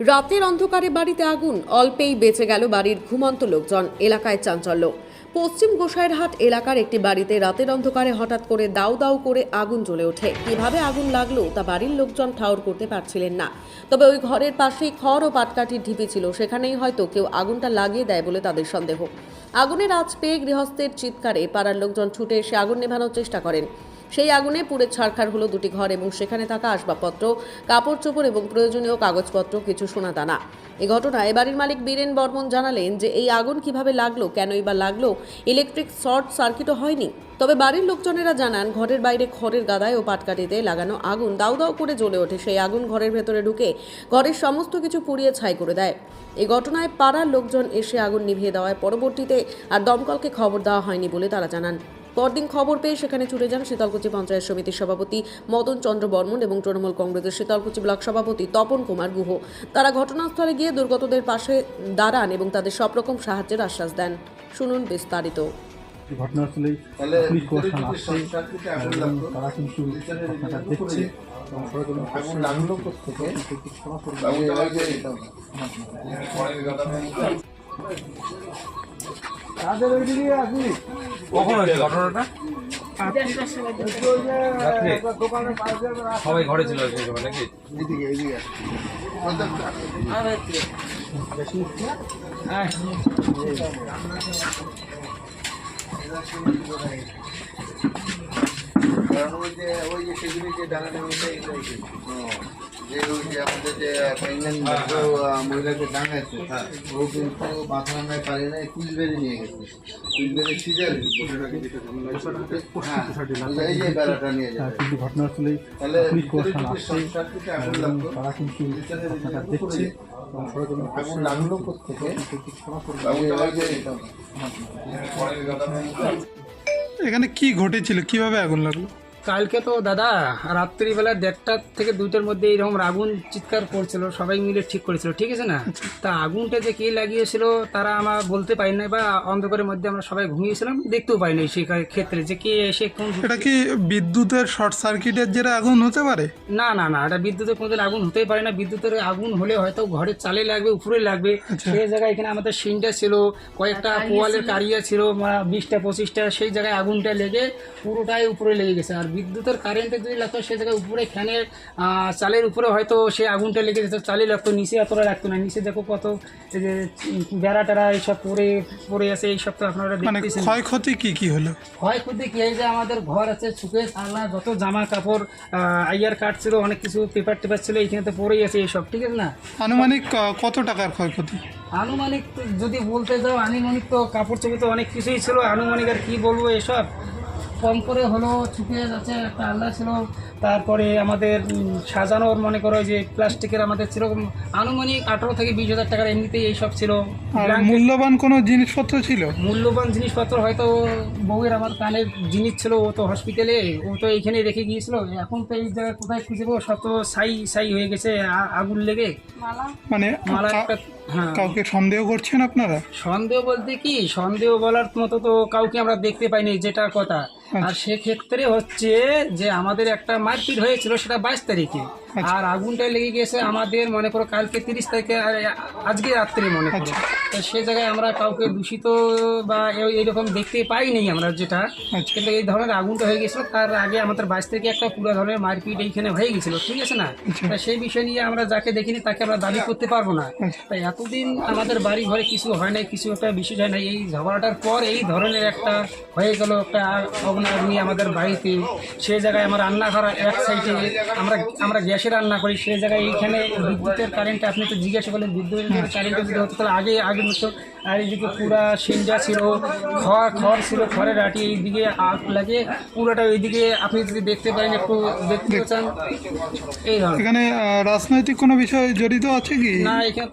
রাতের অন্ধকারে বাড়িতে আগুন। অল্পেই বেঁচে গেল বাড়ির ঘুমন্ত লোকজন, এলাকায় চাঞ্চল্য। পশ্চিম গোসাইরহাট এলাকার একটি বাড়িতে রাতের অন্ধকারে হঠাৎ করে দাউ দাউ করে আগুন জ্বলে ওঠে। কীভাবে আগুন লাগল তা বাড়ির লোকজন ঠাউর করতে পারছিলেন না। তবে ওই ঘরের পাশেই খড় ও পাটকাঠির ঢিপি ছিল, সেখানেই হয়তো কেউ আগুনটা লাগিয়ে দেয় বলে তাদের সন্দেহ। আগুনের আজ পেয়ে গৃহস্থের চিৎকারে পাড়ার লোকজন ছুটে এসে আগুন নেভানোর চেষ্টা করেন। সেই আগুনে পুড়ে ছারখার হলো দুটি ঘর এবং সেখানে থাকা আসবাবপত্র, কাপড় চোপড় এবং প্রয়োজনীয় কাগজপত্র, কিছু সোনা দানা। এই ঘটনায় বাড়ির মালিক বীরেন বর্মন জানালেন যে এই আগুন কীভাবে লাগল, কেনই বা লাগল, ইলেকট্রিক শর্ট সার্কিটও হয়নি। তবে বাড়ির লোকজনেরা জানান, ঘরের বাইরে খড়ের গাদায় ও পাটকাঠিতে লাগানো আগুন দাউ দাউ করে জ্বলে ওঠে। সেই আগুন ঘরের ভেতরে ঢুকে ঘরের সমস্ত কিছু পুড়িয়ে ছাই করে দেয়। এই ঘটনায় পাড়ার লোকজন এসে আগুন নিভিয়ে দেওয়ায় পরবর্তীতে আর দমকলকে খবর দেওয়া হয়নি বলে তারা জানান। পরদিন খবর পেয়ে সেখানে ছুটে যান শীতলকুচি পঞ্চায়েত সমিতির সভাপতি মদন চন্দ্র বর্মন এবং তৃণমূল কংগ্রেসের শীতলকুচি ব্লক সভাপতি তপন কুমার গুহ। তারা ঘটনাস্থলে গিয়ে দুর্গতদের পাশে দাঁড়ান এবং তাদের সব রকম সাহায্যের আশ্বাস দেন। শুনুন বিস্তারিত। ঘটনাস্থলে পুলিশ প্রশাসন আসছে তারা কিন্তু ঘটনাটা দেখছে এবং কখন হয়েছে ঘটনাটা? সবাই ঘরে ছিল নাকি? এদিকে, এদিকে কারণ ওই যে ওই যে সেগুলি যে এগুলো এসেছে। যে ওই যে আমাদের যে প্রেগনেন্ট মহিলাকে ডাঙাইছে ও কিন্তু মাথা পারে নিয়ে গেছে। সিজার হ্যাঁ এই যে বেড়াটা নিয়ে কিন্তু ঘটনাস্থলে তারা কিন্তু দেখছে আগুন লাগল কোথেকে? ভেঙে এখানে কি ঘটেছিল? কীভাবে আগুন লাগল? কালকে তো দাদা রাত্রিবেলা দেড়টা থেকে দুইটার মধ্যে এইরকম আগুন চিৎকার করছিল সবাই মিলে ঠিক করেছিল ঠিক আছে না? তা আগুনটা যে কে লাগিয়েছিল তারা আমার বলতে পারি না বা অন্ধকারের মধ্যে আমরা সবাই ঘুমিয়েছিলাম দেখতেও পাই নাই সেই ক্ষেত্রে যে কে এসে কোন এটা কি বিদ্যুতের শর্ট সার্কিটের জেরে আগুন হতে পারে? না না না এটা বিদ্যুতের কোনোদিন আগুন হতেই পারে না। বিদ্যুতের আগুন হলে হয়তো ঘরের চালে লাগবে উপরে লাগবে। সেই জায়গায় এখানে আমাদের সিনটা ছিল কয়েকটা পোয়ালের কারিয়া ছিল মানে বিশটা পঁচিশটা সেই জায়গায় আগুনটা লেগে পুরোটাই উপরে লেগে গেছে। আর বিদ্যুতের কারেন্টে যদি লাগতো সেই জায়গায় উপরে ফ্যানের চালের উপরে হয়তো সে আগুনটা লেগে যেত। চালে লাগতো নিচে এতটা লাগতো না। নিচে দেখো কত এই যে বেড়া টেড়া এইসব পরে পড়ে আছে এইসব তো আপনারা মানে ক্ষয়ক্ষতি কি কি হলো? ক্ষয়ক্ষতি কি যে আমাদের ঘর আছে সুখে আল্লাহ যত জামা কাপড় আইয়ার কার্ড ছিল অনেক কিছু পেপার টেপার ছিল এইখানে তো পড়েই আছে এইসব ঠিক আছে না? আনুমানিক কত টাকার ক্ষয়ক্ষতি? আনুমানিক যদি বলতে যাও আনুমানিক তো কাপড় চোপড় তো অনেক কিছুই ছিল আনুমানিক আর কি বলব এসব? কম করে হলো ছুটে যাচ্ছে একটা আল্লাহ ছিল। তারপরে আমাদের সাজানোর মনে করো যে প্লাস্টিকের আমাদের ছিল আনুমানিক আঠারো থেকে বিশ হাজার টাকার এমনিতেই এইসব ছিল। আর মূল্যবান কোনো জিনিসপত্র ছিল? মূল্যবান জিনিসপত্র হয়তো বউয়ের আমার কানের জিনিস ছিল ও তো হসপিটালে ও তো এইখানে রেখে গিয়েছিল। এখন তো এই জায়গায় কোথায় খুঁজবো সব তো সাই সাই হয়ে গেছে আগুন লেগে। মানে মালা একটা কাউকে সন্দেহ করছেন আপনারা? সন্দেহ বলতে কি? সন্দেহ বলার মতো তো কাউকে আমরা দেখতে পাইনি যেটা কথা। আর সেক্ষেত্রে হচ্ছে যে আমাদের একটা মারপিট হয়েছিল সেটা বাইশ তারিখে। আর আগুনটা লেগে গেছে আমাদের মনে করো কালকে তিরিশ তারিখে আজকে রাত্রে মনে করো। তো সে জায়গায় আমরা কাউকে দূষিত বা এইরকম দেখতে পাইনি আমরা যেটা। কিন্তু এই ধরনের আগুনটা হয়ে গেছিল তার আগে আমাদের বাইশ তারিখে একটা পুরো ধরনের মারপিট এইখানে হয়ে গেছিল ঠিক আছে না? তা সেই বিষয় নিয়ে আমরা যাকে দেখিনি তাকে আমরা দাবি করতে পারব না। তাই এতদিন আমাদের বাড়ি ঘরে কিছু হয় নাই কিছু একটা বিষয় হয় না এই ঝগড়াটার পর এই ধরনের একটা হয়ে গেল একটা অগ্নি আমাদের বাড়িতে। সেই জায়গায় আমার রান্নাঘর এক সাইডে আমরা আমরা গ্যাসে রান্না করি সেই জায়গায় এইখানে বিদ্যুতের কারেন্টে আপনি তো জিজ্ঞাসা করলেন বিদ্যুতের কারেন্টে যদি হতো তাহলে আগে আগে মতো আর এইদিকে পুরা সিনজা ছিল খড় খড় ছিল খড়ের আটি এইদিকে আগ লাগে পুরোটা ওইদিকে আপনি যদি দেখতে পারেন একটু দেখতে চান এই ধরনের। এখানে রাজনৈতিক কোনো বিষয় জড়িত আছে কি? না এখানে